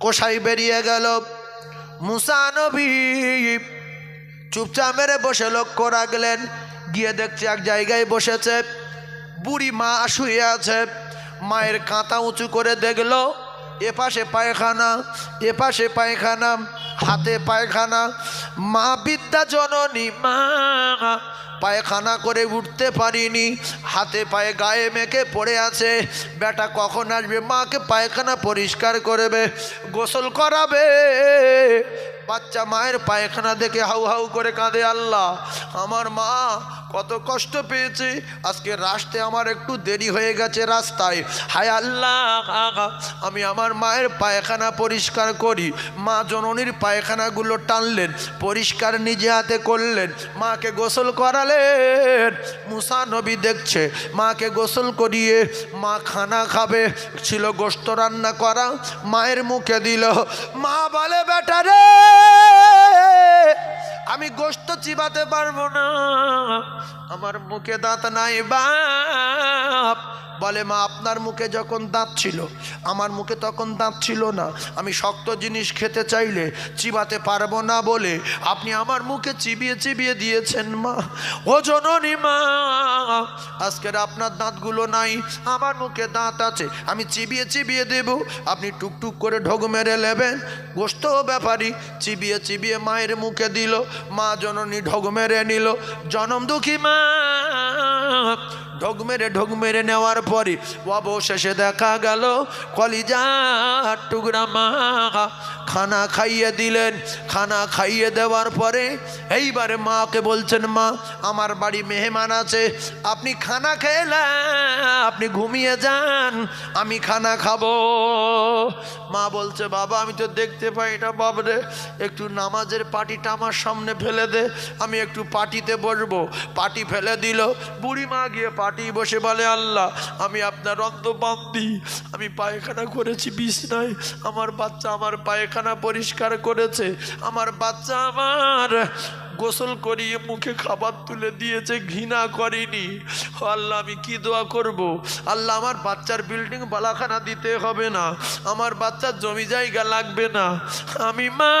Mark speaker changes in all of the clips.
Speaker 1: কোষাই বেরিয়ে গেল। মুসা নবী চুপচাপ মেরে বসে লক্ষ্য রাখলেন। গিয়ে দেখছে এক জায়গায় বসেছে। বুড়ি মা শুয়ে আছে। মায়ের কাঁথা উঁচু করে দেখল। এপাশে পায়খানা এপাশে পায়খানা, হাতে পায়খানা। মা বিদ্যা জননী, মা, পায়খানা করে উঠতে পারিনি। হাতে পায়ে গায়ে মেখে পড়ে আছে। বেটা কখন আসবে? মাকে পায়খানা পরিষ্কার করবে, গোসল করাবে। বাচ্চা মায়ের পায়খানা দেখে হাউ হাউ করে কাঁদে আল্লাহ। আমার মা কত কষ্ট পেয়েছে। আজকে রাস্তায় আমার একটু দেরি হয়ে গেছে রাস্তায়। হায় আল্লাহ আমি আমার মায়ের পায়খানা পরিষ্কার করি। মা জননীর পায়খানাগুলো টানলেন, পরিষ্কার নিজে হাতে করলেন। মাকে গোসল করালেন। মুসা নবী দেখছে, মাকে গোসল করিয়ে মা খানা খাবে। ছিল গোস্ত রান্না করা, মায়ের মুখে দিল, মা বলে, বেটা রে আমি গোস্ত চিবাতে পারব না। আমার মুখে দাঁত নাই বাপ। বলে, মা, আপনার মুখে যখন দাঁত ছিল, আমার মুখে তখন দাঁত ছিল না। আমি শক্ত জিনিস খেতে চাইলে চিবাতে পারব না বলে আপনি আমার মুখে চিবিয়ে চিবিয়ে দিয়েছেন, মা। ও জননী মা, আজকের আপনার দাঁতগুলো নাই, আমার মুখে দাঁত আছে, আমি চিবিয়ে চিবিয়ে দেব। আপনি টুকটুক করে ঢোক মেরে নেবেন গোস্ত ব্যাপারী চিবিয়ে চিবিয়ে মায়ের মুখে দিল। মা জননী ঢোক মেরে নিল। জনম দুঃখী মা ঢোক মেরে ঢোক মেরে নেওয়ার পরে অবশেষে দেখা গেল কলিজার টুকরা মা খানা খাইয়ে দিলেন। খানা খাইয়ে দেওয়ার পরে এইবারে মাকে বলছেন, মা, আমার বাড়ি মেহমান আছে। আপনি খানা খেলেন আপনি ঘুমিয়ে যান, আমি খানা খাব। মা বলছে, বাবা, আমি তো দেখতে পাই না বাবরে একটু নামাজের পাটিটা আমার সামনে ফেলে দে, আমি একটু পাটিতে বসবো। পাটি ফেলে দিল। বুড়ি মা গিয়ে পাটি বসে বলে, আল্লাহ, আমি আপনার অন্তবান্দি আমি পায়খানা করেছি, বিছনায়। আমার বাচ্চা আমার পায়খানা পরিষ্কার করেছে। আমার বাচ্চা আমার গোসল করিয়ে মুখে খাবার তুলে দিয়েছে, ঘৃণা করিনি। আল্লাহ, আমি কি দোয়া করব? আল্লাহ, আমার বাচ্চার বিল্ডিং বালাখানা দিতে হবে না। আমার বাচ্চার জমি জায়গা লাগবে না। আমি মা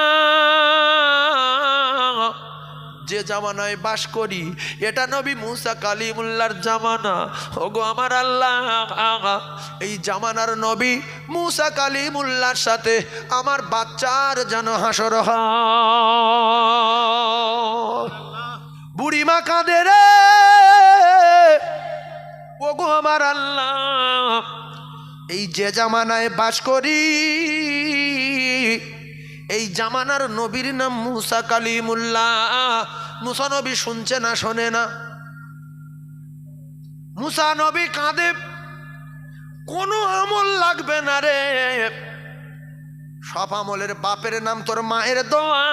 Speaker 1: যে জামানায় বাস করি, এটা নবী মুসা কালিমুল্লার জামানা ওগো আমার আল্লাহ এই জামানার নবী মুসা কালিমুল্লার সাথে আমার বাচ্চার যেন হাসর। বুড়িমা কাঁদে রে ওগো আমার আল্লাহ, এই যে জামানায় বাস করি এই জামানার নবীর নাম মুসা কালিমুল্লাহ। মুসা নবী শুনছে না, শোনে না। মুসা নবী কাঁদে। কোনো আমল লাগবে না রে। সব আমলের বাপের নাম তোর মায়ের দোয়া।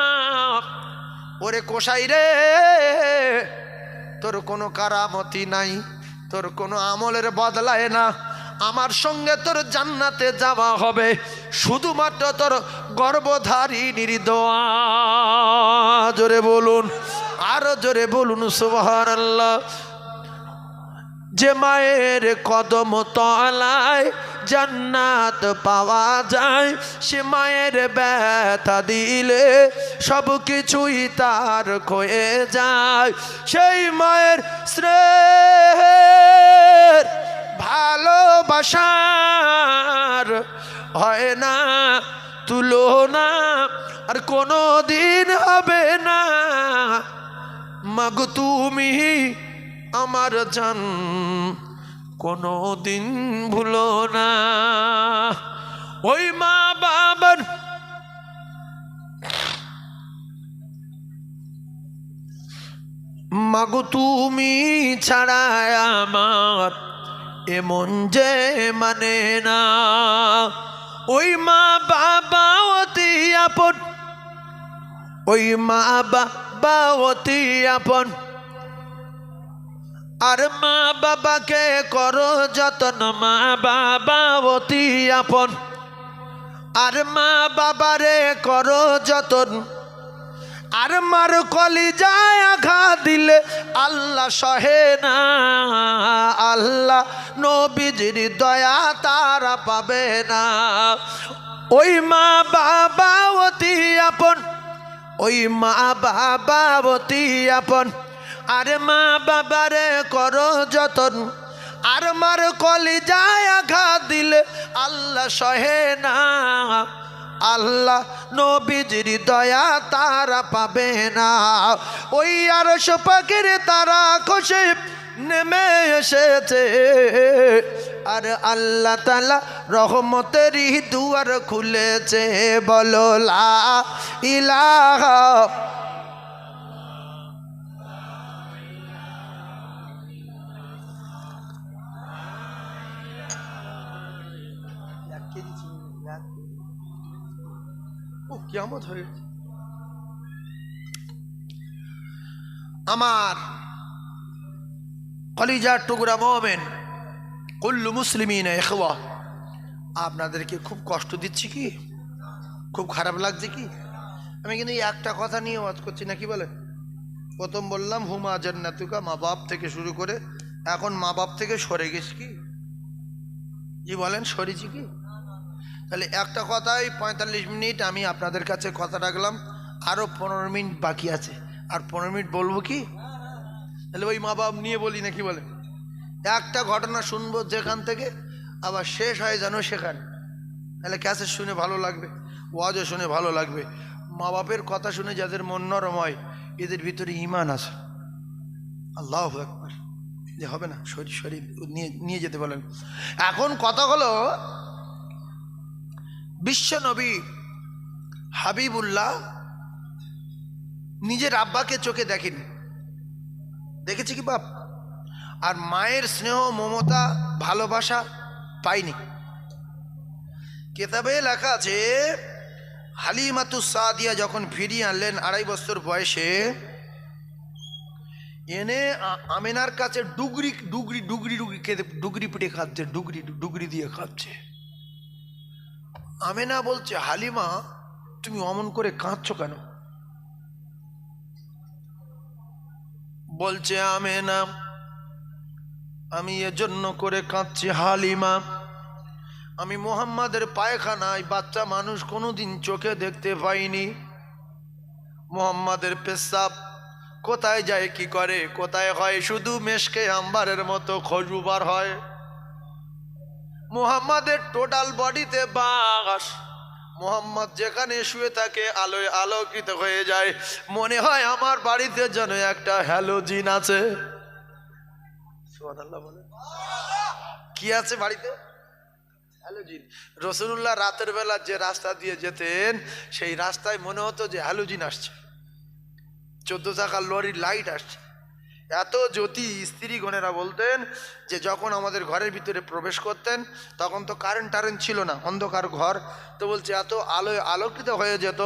Speaker 1: ওরে কোষাই রে। তোর কোনো কারামতি নাই, তোর কোনো আমলের বদলায় না। আমার সঙ্গে তোর জান্নাতে যাওয়া হবে। শুধুমাত্র তোর গর্ভধারী নির্দোয়া। জোরে বলুন, আরও জোরে বলুন সুবহান আল্লাহ যে মায়ের কদম তলায় জান্নাত পাওয়া যায়, সে মায়ের ব্যথা দিলে সব কিছুই তার ক্ষয়ে যায়। সেই মায়ের স্নেহের ভালোবাসার হয় না, তুলনা আর কোনো দিন হবে না। মাগ তুমি আমার জান কোনো দিন ভুলো না। ওই মা বাবার মাগো তুমি ছাড়া আমার এমন যে মানে না। ওই মা বাবা অতি আপন। ওই মা বাবা অতি আপন। আর মা বাবাকে করো যতন, মা বাবা অতি আপন। আর মা বাবারে করো যতন আর মার কলি যায় আঘাত দিলে আল্লাহ সহে না। আল্লাহ নবীজির দয়া তারা পাবে না। ওই মা বাবা অতি আপন, ওই মা বাবা অতি আপন। আর মা বাবারে কর যতন, আর মার কলি যায় আঘাত দিলে আল্লাহ সহে না। আল্লাহ নবীজির দয়া তারা পাবে না। ওই আর পাখির তারা খসে নেমে এসেছে। আর আল্লাহ তালা রহমতেরই দুয়ার খুলেছে, বলো ইলাহা ও, কিয়ামত হয়ে। আমার কলিজার টুকরা মোমেন, কুল্লু মুসলিমিন এখওয়া আপনাদেরকে খুব কষ্ট দিচ্ছি কি? খুব খারাপ লাগছে কি? আমি কিন্তু একটা কথা নিয়ে ওয়াজ করছি, না কি বলে? প্রথম বললাম, হুমা জান্নাতুকা, মা বাপ থেকে শুরু করে এখন মা বাপ থেকে সরে গেছি কি বলেন, সরেছি কি? তাহলে একটা কথাই পঁয়তাল্লিশ মিনিট আমি আপনাদের কাছে কথা রাখলাম আরও পনেরো মিনিট বাকি আছে। আর পনেরো মিনিট বলব কি? তাহলে ওই মা বাপ নিয়ে বলি নাকি বলে একটা ঘটনা শুনব যেখান থেকে, আবার শেষ হয় যেন সেখানে। তাহলে ক্যাসেট শুনে ভালো লাগবে, ওয়াজও শুনে ভালো লাগবে। মা বাপের কথা শুনে যাদের মন নরম হয়, এদের ভিতরে ইমান আছে। আল্লাহ একবার যে হবে না, শরীর শরীর, নিয়ে নিয়ে যেতে বলেন। এখন কথা হলো বিশ্ব নবী হাবিবুল্লাহ নিজের আব্বাকে চোখে দেখেনি। দেখেছি কি বাপ? আর মায়ের স্নেহ, মমতা, ভালোবাসা পাইনি কেতাবে লেখা আছে, হালিমাতু সাদিয়া যখন ফিরিয়ে আনলেন আড়াই বছর বয়সে, এনে আমেনার কাছে ডুগরি ডুগরি ডুগরি ডুগরি খেতে ডুগরি পিঠে খাচ্ছে, ডুগরি ডুগরি দিয়ে খাচ্ছে। আমেনা বলছে, হালিমা, তুমি অমন করে কাঁদছ কেন? বলছে, আমেনা, আমি এজন্য করে কাঁদছি, হালিমা। আমি মোহাম্মদের পায়খানায় বাচ্চা মানুষ কোনোদিন চোখে দেখতে পাইনি। মোহাম্মদের পেশাব, কোথায় যায়, কি করে? কোথায় হয়? শুধু মেশকে আম্বারের মতো খজুবার হয়। মোহাম্মদের টোটাল বডিতে বাস। মোহাম্মদ যেখানে শুয়ে থাকে, আলোয় আলোকিত হয়ে যায়। মনে হয় আমার বাড়িতে যেন একটা হ্যালোজিন আছে। কি আছে বাড়িতে? হ্যালোজিন রসুল্লাহ রাতের বেলা যে রাস্তা দিয়ে যেতেন, সেই রাস্তায় মনে হতো যে হ্যালোজিন আসছে। চোদ্দ চাকার লরির লাইট আসছে। এত জ্যোতি স্ত্রী গণেরা বলতেন যে যখন আমাদের ঘরের ভিতরে প্রবেশ করতেন, তখন তো কারেন্ট টারেন্ট ছিল না, অন্ধকার ঘর। তো বলছে, এত আলোয় আলোকিত হয়ে যেত,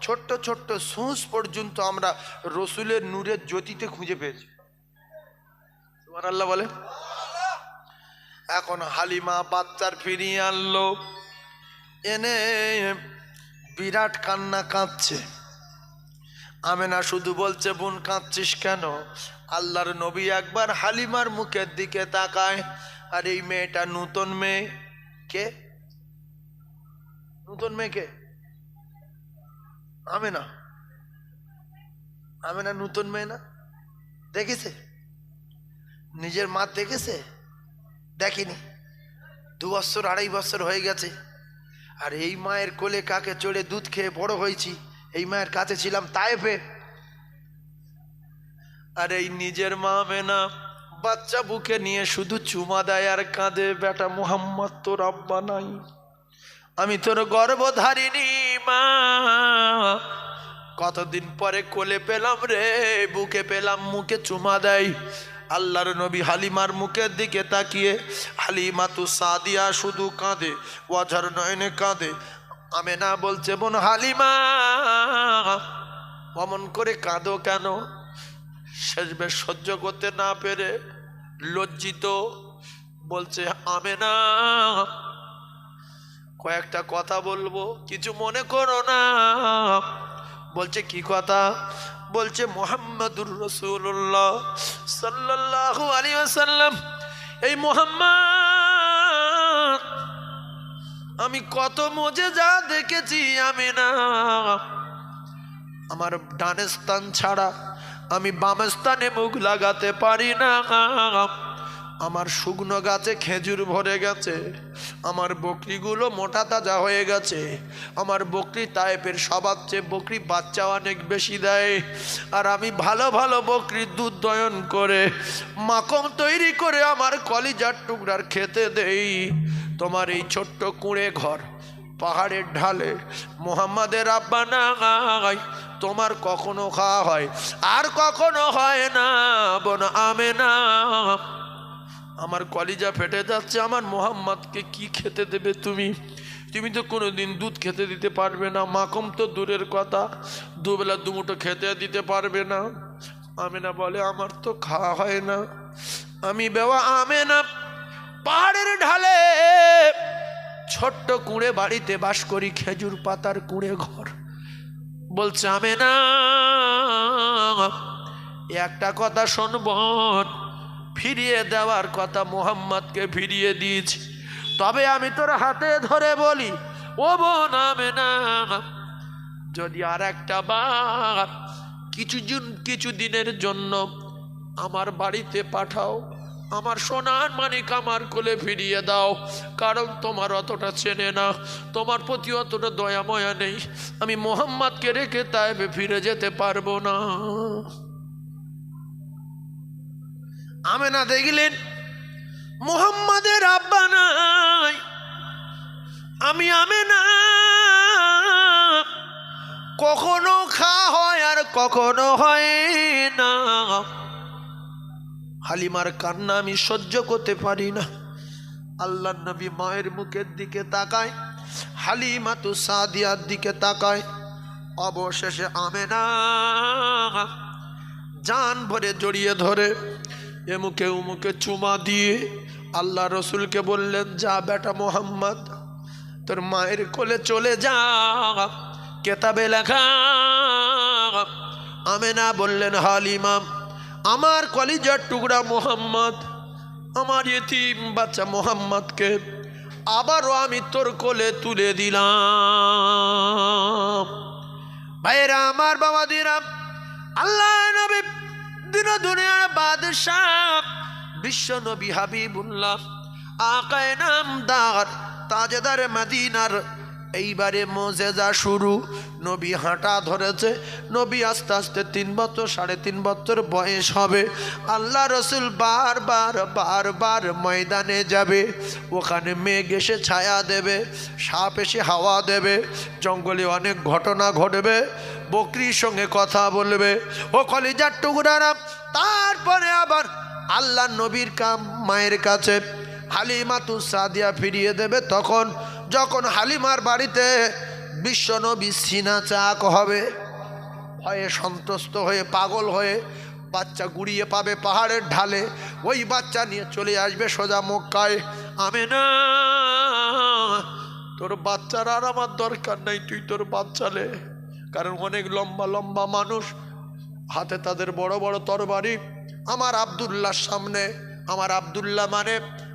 Speaker 1: ছোট্ট ছোট্ট সুঁস পর্যন্ত আমরা রসুলের নূরের জ্যোতিতে খুঁজে পেয়েছি। তোমার আল্লাহ বলে। এখন হালিমা বাচ্চার ফিরিয়ে আনলো। এনে বিরাট কান্না কাঁদছে। আমেনা, শুধু বলছে, বোন, কাঁদছিস কেন? আল্লাহর নবী একবার হালিমার মুখের দিকে তাকায়। আর এই মেয়েটা নূতন মেয়ে। কে? নূতন মেয়ে কে? আমেনা। আমেনা নূতন মেয়ে না? দেখেছে? নিজের মা দেখেছে? দেখেনি। দু বছর, আড়াই বছর হয়ে গেছে। আর এই মায়ের কোলে কাকে চড়ে দুধ খেয়ে বড় হয়েছি। এই মায়ের কাছে ছিলাম তাইফে আর এই নিজের মা মেনা বাচ্চা বুকে নিয়ে শুধু চুমা দেয় আর কাঁদে, বেটা মোহাম্মদ তোর আব্বা নাই। আমি তোর গর্ভধারিণী মা। কতদিন পরে কোলে পেলাম রে, বুকে পেলাম, মুখে চুমা দেয়। আল্লাহর নবী হালিমার মুখের দিকে তাকিয়ে হালিমা তু সাদিয়া শুধু কাঁদে ওয়াঝার নয়নে কাঁদে। আমেনা বলছে, বোন হালিমা, অমন করে কাঁদো কেন? শেষ বেশ সহ্য করতে না পেরে লজ্জিত বলছে, আমেনা, কয়েকটা কথা বলব, কিছু মনে করো না। বলছে, কি কথা? বলছে, মোহাম্মদুর রসুল্লাহ সাল্লাল্লাহু আলী আসাল্লাম এই মোহাম্মদ আমি কত মজে যা দেখেছি, আমি না। আমার ডানে স্থান ছাড়া আমি বাম স্থানে মুখ লাগাতে পারি না। আমার শুকনো গাছে খেজুর ভরে গেছে। আমার বকরিগুলো মোটা তাজা হয়ে গেছে। আমার বকরি টাইপের সবার চেয়ে বকরি বাচ্চা অনেক বেশি দেয়। আর আমি ভালো ভালো বকরির দুধ দয়ন করে মাকম তৈরি করে আমার কলিজার টুকরার খেতে দেই। তোমার এই ছোট্ট কুঁড়ে ঘর পাহাড়ের ঢালে মোহাম্মদের আব্বা নাই। তোমার কখনো খাওয়া হয়, আর কখনো হয় না বোন আমে না আমার কলিজা ফেটে যাচ্ছে, আমার মোহাম্মদকে কি খেতে দেবে তুমি? তুমি তো কোনো দিন দুধ খেতে দিতে পারবে না মাকম তো দূরের কথা। দুবেলা দুমুটো খেতে দিতে পারবে না। আমেনা বলে, আমার তো খাওয়া হয় না। আমি বেওয়া আমেনা, পাহাড়ের ঢালে ছোট্ট কুঁড়ে বাড়িতে বাস করি, খেজুর পাতার কুঁড়ে ঘর। বলছে আমি না একটা কথা শুনব। ফিরিয়ে দেওয়ার কথা মোহাম্মদকে ফিরিয়ে দিয়েছি। তবে আমি তোর হাতে ধরে বলি, ও বোন না যদি আর একটা বার কিছু কিছু দিনের জন্য আমার বাড়িতে পাঠাও, আমার সোনার মানিক আমার কোলে ফিরিয়ে দাও, কারণ তোমার অতটা চেনে না, তোমার প্রতি অতটা দয়া ময়া নেই, আমি মোহাম্মদকে রেখে তাইবে ফিরে যেতে পারব না। আমেনা দেখলেন, মোহাম্মদের আব্বা নাই, আমি আমেনা। কখনো খা হয় আর কখনো হয় না। হালিমার কান্না আমি সহ্য করতে পারি না। আল্লাহ নবী মায়ের মুখের দিকে তাকায় হালিমা তু সাদিয়ার দিকে তাকায়। অবশেষে আমেনা জান ভরে জড়িয়ে ধরে এ মুখে উমুকে চুমা দিয়ে আল্লাহ রসুলকে বললেন, যা বেটা মোহাম্মদ, তোর মায়ের কোলে চলে যা, কেতাবে লেখা। আমেনা বললেন হালিমাম আমার কলিজার টুকরা মোহাম্মদ, আমার এতিম বাচ্চা মোহাম্মদকে আবারও আমি তোর কোলে তুলে দিলাম। ভাইরা আমার বাবা দিরাম আল্লাহ নবী দিন দুনিয়ার বাদশাহ বিশ্ব নবী হাবিবুল্লাহ আকায় নামদার তাজেদার মদিনার এইবারে মোজেজা শুরু। নবী হাঁটা ধরেছে। নবী আস্তে আস্তে তিন বছর, সাড়ে তিন বছর বয়স হবে। আল্লাহ রসুল বারবার বারবার ময়দানে যাবে। ওখানে মেঘ এসে ছায়া দেবে, সাপ এসে হাওয়া দেবে। জঙ্গলে অনেক ঘটনা ঘটবে। বকরির সঙ্গে কথা বলবে। ও কলিজার টুকরারা তারপরে আবার আল্লাহ নবীর কাম মায়ের কাছে। হালিমাতু সাদিয়া ফিরিয়ে দেবে তখন যখন হালিমার বাড়িতে বিশ্বনবী সিনা চাক হবে, ভয়ে সন্ত্রস্ত হয়ে, পাগল হয়ে বাচ্চা গুড়িয়ে পাবে পাহাড়ের ঢালে, ওই বাচ্চা নিয়ে চলে আসবে সোজা মক্কায়। আমি না তোর বাচ্চার আর আমার দরকার নাই, তুই তোর বাচ্চালে কারণ অনেক লম্বা লম্বা মানুষ, হাতে তাদের বড় বড় তরবারি। আমার আবদুল্লাহর সামনে, আমার আবদুল্লাহ মানে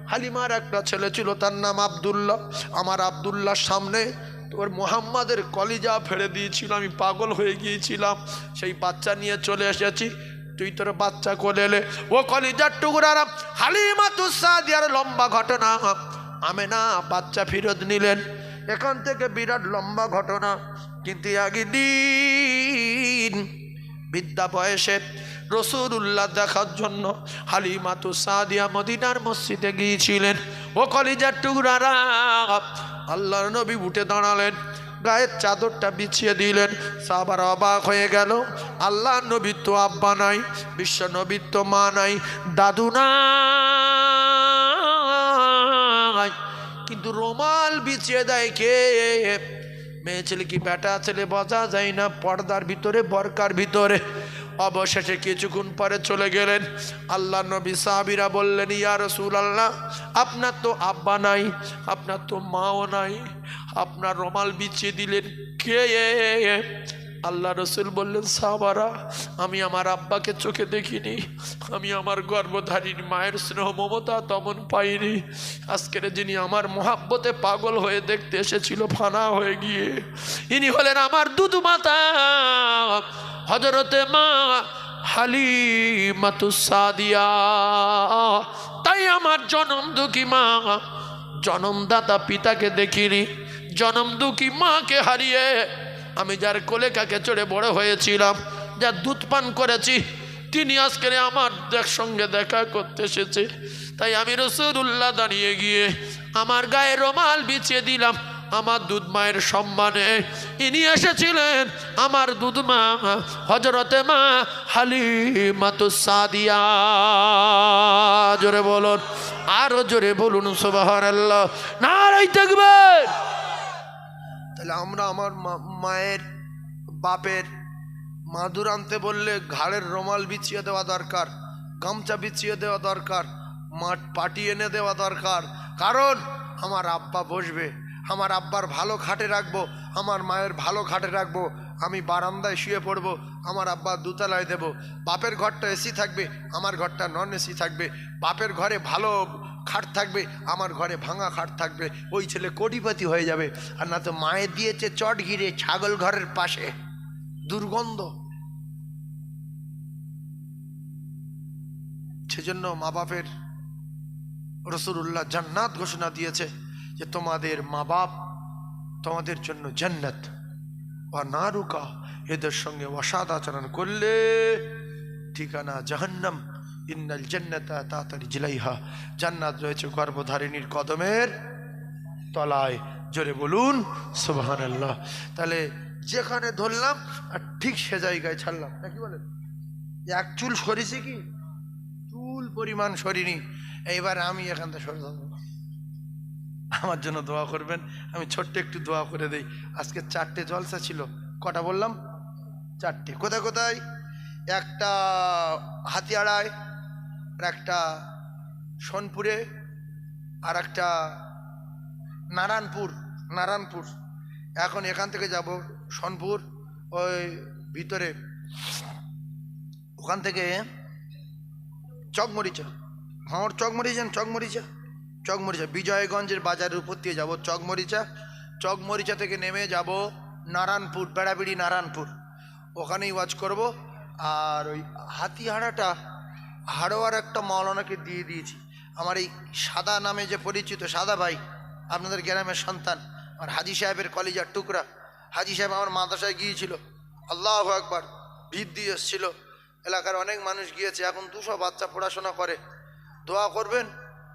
Speaker 1: হালিমার একটা ছেলে ছিল, তার নাম আবদুল্লাহ। আমার আবদুল্লাহর সামনে তোর মোহাম্মদের কলিজা ফেলে দিয়েছিল, আমি পাগল হয়ে গিয়েছিলাম। সেই বাচ্চা নিয়ে চলে এসেছি, তুই তোর বাচ্চা কোলে এলে। ও কলিজার টুকরারা, হালিমা তুসাদিয়ার লম্বা ঘটনা। আমে না বাচ্চা ফিরত নিলেন। এখান থেকে বিরাট লম্বা ঘটনা। কিন্তু আগে দিন বিদ্যা বয়সে রসুল্লাহ দেখার জন্য হালিমাতু সাদিয়া মদিনার মসজিদে গিয়েছিলেন। ও কলিজার টুকরারা, আল্লাহর নবী উঠে দাঁড়ালেন, গায়ের চাদরটা বিছিয়ে দিলেন। সাবার অবাক হয়ে গেল আল্লাহ নবী তো আব্বা নাই, বিশ্ব নবী তো মা নাই, দাদু নাই। কিন্তু রোমাল বিছিয়ে দেয় কে? মেয়ে ছেলে কি বেটা ছেলে বোঝা যায় না, পর্দার ভিতরে, বরকার ভিতরে। অবশেষে কিছুক্ষণ পরে চলে গেলেন। আল্লাহ নবী সাহাবিরা বললেন, ইয়া রসুল আল্লাহ আপনার তো আব্বা নাই, আপনার তো মাও নাই, আপনার রমাল বিছিয়ে দিলেন কে?
Speaker 2: আল্লাহ রসুল বললেন, সাহাবারা, আমি আমার আব্বাকে চোখে দেখিনি, আমি আমার গর্ভধারীর মায়ের স্নেহ মমতা তমন পাইনি। আজকের যিনি আমার মহাব্বতে পাগল হয়ে দেখতে এসেছিল, ফানা হয়ে গিয়ে, ইনি হলেন আমার দুধ মাতা। হজরতে মা হালিমাতুসাদিয়া তাই আমার জনম দুঃখী মা জনমদাতা পিতাকে দেখিনি, জনম দুঃখী মাকে হারিয়ে আমি যার কোলে কাকে চড়ে বড় হয়েছিলাম, যার দুধ পান করেছি, তিনি আজকে আমার সঙ্গে দেখা করতে এসেছে। তাই আমি রসুল্লাহ দাঁড়িয়ে গিয়ে আমার গায়ে রমাল বিছিয়ে দিলাম। আমার দুধ মায়ের সম্মানে ইনি এসেছিলেন, আমার দুধ মা হজরতে মা হালিমাতু সাদিয়া। জোরে বলুন, আরও জোরে বলুন আল্লাহ নারাই থাকবেন
Speaker 1: তাহলে আমরা আমার মায়ের বাপের মাদুর আনতে বললে ঘাড়ের রমাল বিছিয়ে দেওয়া দরকার, গামছা বিছিয়ে দেওয়া দরকার, মাঠ পাটি এনে দেওয়া দরকার। কারণ আমার আব্বা বসবে আমার আব্বার ভালো খাটে রাখব, আমার মায়ের ভালো খাটে রাখব, আমি বারান্দায় শুয়ে পড়ব, আমার আব্বা দুতলায় দেব। বাপের ঘরটা এসি থাকবে, আমার ঘরটা নন এসি থাকবে। বাপের ঘরে ভালো খাট থাকবে, আমার ঘরে ভাঙা খাট থাকবে। ওই ছেলে কোটিপতি হয়ে যাবে। আর না তো মায়ের দিয়েছে চট ঘিরে ছাগল ঘরের পাশে। দুর্গন্ধ। সেজন্য মা বাপের রসুল্লাহ জান্নাত ঘোষণা দিয়েছে। যে তোমাদের মা বাপ তোমাদের জন্য জান্নাত। বা না রুকা এদের সঙ্গে অসাদ আচরণ করলে ঠিকানা জাহান্নাম। ইন্নাল জান্নাতা তাড়াতাড়ি জিলাইহা। জান্নাত রয়েছে গর্ভধারিণীর কদমের তলায়। জোরে বলুন সুবহান আল্লাহ তাহলে যেখানে ধরলাম, আর ঠিক সে জায়গায় ছাড়লাম। নাকি বলেন এক চুল সরিছে কি? চুল পরিমাণ সরিনি। এইবার আমি এখান থেকে সরে যাব। আমার জন্য দোয়া করবেন। আমি ছোট্ট একটু দোয়া করে দেই। আজকে চারটে জলসা ছিল। কটা বললাম? চারটে। কোথায় কোথায়? একটা হাতিয়াড়ায় আর একটা সোনপুরে, আর একটা নারায়ণপুর নারায়ণপুর। এখন এখান থেকে যাব সোনপুর, ওই ভিতরে। ওখান থেকে চকমরিচা। আমার চকমরিচা চকমরিচা। চকমরিচা, বিজয়গঞ্জের বাজারের উপর দিয়ে যাব চকমরিচা। চকমরিচা থেকে নেমে যাব নারায়ণপুর, বেড়াবেড়ি, নারায়ণপুর। ওখানেই ওয়াচ করব। আর ওই হাতিহাড়াটা হাড়োয়ার একটা মাওলানাকে দিয়ে দিয়েছি। আমার এই সাদা নামে যে পরিচিত সাদা ভাই, আপনাদের গ্রামের সন্তান আর হাজি সাহেবের কলেজার টুকরা। হাজি সাহেব আমার মাদ্রাসায় গিয়েছিল। আল্লাহ একবার ভিত দিয়ে এসেছিল। এলাকার অনেক মানুষ গিয়েছে, এখন দুশো বাচ্চা পড়াশোনা করে। দোয়া করবেন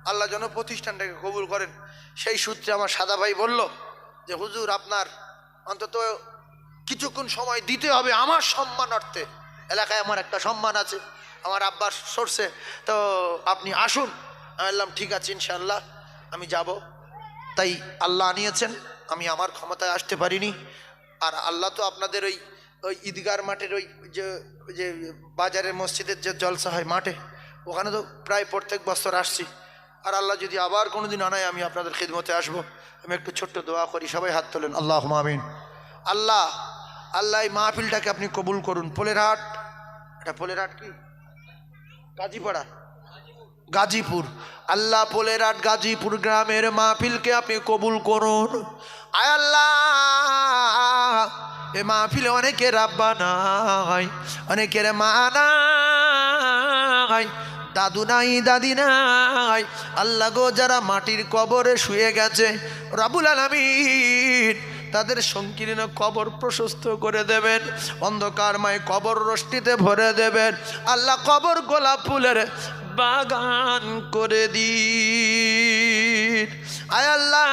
Speaker 1: আল্লাহ যেন প্রতিষ্ঠানটাকে কবুল করেন। সেই সূত্রে আমার সাদা ভাই বলল যে, হুজুর, আপনার অন্তত কিছুক্ষণ সময় দিতে হবে আমার সম্মান অর্থে এলাকায় আমার একটা সম্মান আছে, আমার আব্বার সরষে। তো আপনি আসুন। আমি বললাম, ঠিক আছে ইনশাল্লাহ আমি যাব। তাই আল্লাহ আনিয়েছেন, আমি আমার ক্ষমতায় আসতে পারিনি। আর আল্লাহ তো আপনাদের ওই ওই ঈদগার মাঠের ওই যে যে বাজারের মসজিদের যে জলসা হয় মাঠে, ওখানে তো প্রায় প্রত্যেক বছর আসছি। আর আল্লাহ যদি আবার কোনো দিন আনায়, আমি আপনাদের খিদমতে আসব। আমি একটু ছোট্ট দোয়া করি, সবাই হাত তোলেন। আল্লাহ মামিন আল্লাহ আল্লাহ এই মাহফিলটাকে আপনি কবুল করুন। পোলেরহাট এটা পোলেরহাট কি? গাজীপাড়া। গাজীপুর। আল্লাহ পোলেরহাট গাজীপুর গ্রামের মাহফিলকে আপনি কবুল করুন। আয় আল্লাহ, এ মাহফিলে অনেকের আব্বা নাই, অনেকের মা নাই দাদু নাই, দাদি নাই। আল্লাহ গো, যারা মাটির কবরে শুয়ে গেছে, রাবুল আলমিন তাদের সংকীর্ণ কবর প্রশস্ত করে দেবেন অন্ধকারময় কবর রষ্টিতে ভরে দেবেন। আল্লাহ কবর গোলাপ ফুলের বাগান করে দিন। আয় আল্লাহ,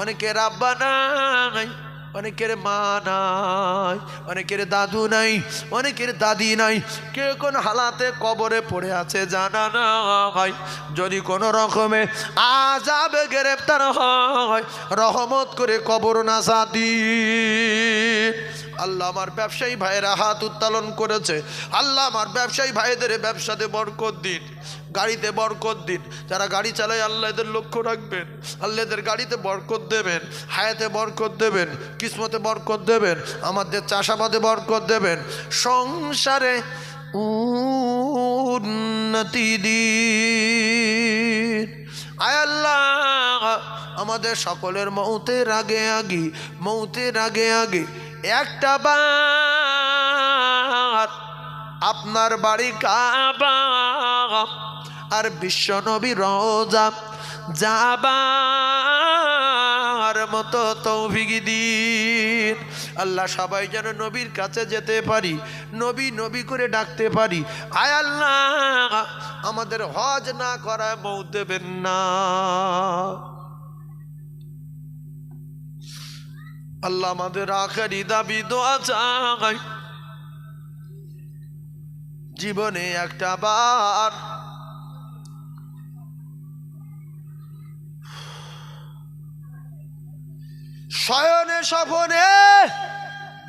Speaker 1: অনেকে রাব্বা নাই। অনেকের মা নাই, অনেকের দাদু নাই, অনেকের দাদি নাই। কে কোন হালাতে কবরে পড়ে আছে জানা নাই। যদি কোনো রকমে আজাবে গ্রেপ্তার হয়, রহমত করে কবর না সাদি আল্লাহ আমার ব্যবসায়ী ভাইয়েরা হাত উত্তোলন করেছে। আল্লাহ আমার ব্যবসায়ী ভাইদের ব্যবসাতে বরকত দিন, গাড়িতে বরকত দিন। যারা গাড়ি চালায়, আল্লাহ এদের লক্ষ্য রাখবেন। আল্লাহ এদের গাড়িতে বরকত দেবেন, হায়াতে বরকত দেবেন, কিসমতে বরকত দেবেন, আমাদের চাষাবাদে বরকত দেবেন। সংসারে উন্নতি দিন। আয় আল্লাহ, আমাদের সকলের মৌতের আগে আগে, মৌতের আগে আগে একটা বার আপনার বাড়ি কাবা, আর বিশ্ব নবী রোজা যাবার মতো তৌফিক দিন। আল্লাহ সবাই যেন নবীর কাছে যেতে পারি, নবী নবী করে ডাকতে পারি। আয় আল্লাহ, আমাদের হজ না করায় মৌ দেবেন না। আল্লাহ আমাদের আখারি দাবি, দোয়া চাই। জীবনে একটা বার। শয়নে স্বপনে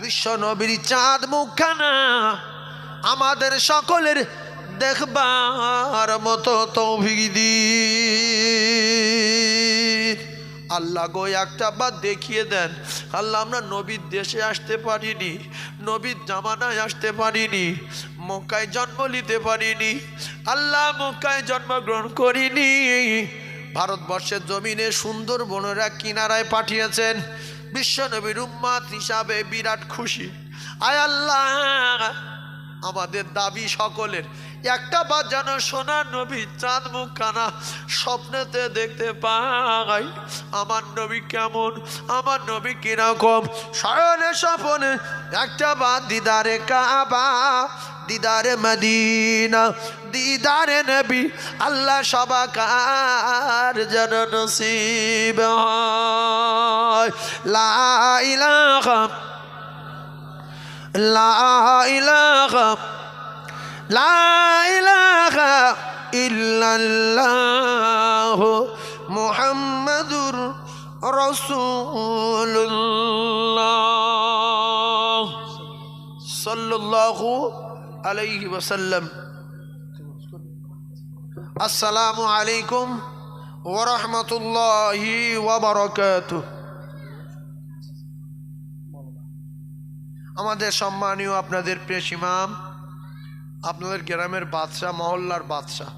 Speaker 1: বিশ্ব নবীর চাঁদ মুখখানা আমাদের সকলের দেখবার মতো তৌফিক দিন আল্লাহ গো, একটা বার দেখিয়ে দেন। আল্লাহ, আমরা নবীর দেশে আসতে পারিনি, নবীর জামানায় আসতে পারিনি, মক্কায় জন্ম নিতে পারিনি। আল্লাহ, মক্কায় জন্মগ্রহণ করিনি। ভারতবর্ষের জমিনে সুন্দর বনেরা কিনারায় পাঠিয়েছেন। বিশ্বনবীর উম্মাত হিসাবে বিরাট খুশি। আয় আল্লাহ, আমাদের দাবি সকলের। একটা বার যেন সোনার নবী, চাঁদ মুখানা স্বপ্নেতে দেখতে পাই। আমার নবী কেমন? আমার নবী কীরকম? শয়নে স্বপনে একটা বার দিদারে কাবা, দিদারে মদিনা, দিদারে নবী। আল্লাহ সবাকার যেন নসিব হয়। লা ইলাহা। লা ইলাহা লা ইলাহা ইল্লাল্লাহ মুহাম্মাদুর রাসূলুল্লাহ। সাল্লাল্লাহু আলাইহি ওয়াসাল্লাম। আসসালামু আলাইকুম ওয়া রাহমাতুল্লাহি ওয়া বারাকাতুহু। আমাদের সম্মানীয় আপনাদের ইমাম আপনাদের গ্রামের বাদশাহ, মহল্লার বাদশাহ।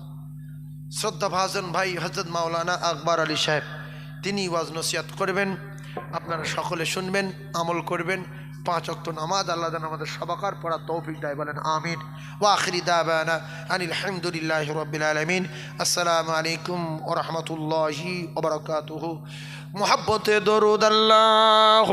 Speaker 1: শ্রদ্ধা ভাজন ভাই হজরত মাওলানা আকবর আলী সাহেব, তিনি ওয়াজ নসিয়াত করবেন, আপনারা সকলে শুনবেন, আমল করবেন, পাঁচ অক্ত নামাজ, আল্লাহ যেন আমাদের সবাকার পড়া তৌফিক দেয় বলেন, আমিন। ওয়া আখিরি দাবানা আনিল হামদুলিল্লাহ রবিল আলমিন। আসসালামু আলাইকুম ও রহমতুল্লাহি ওবরাকাতুহু মোহাব্বতে দরুদ আল্লাহ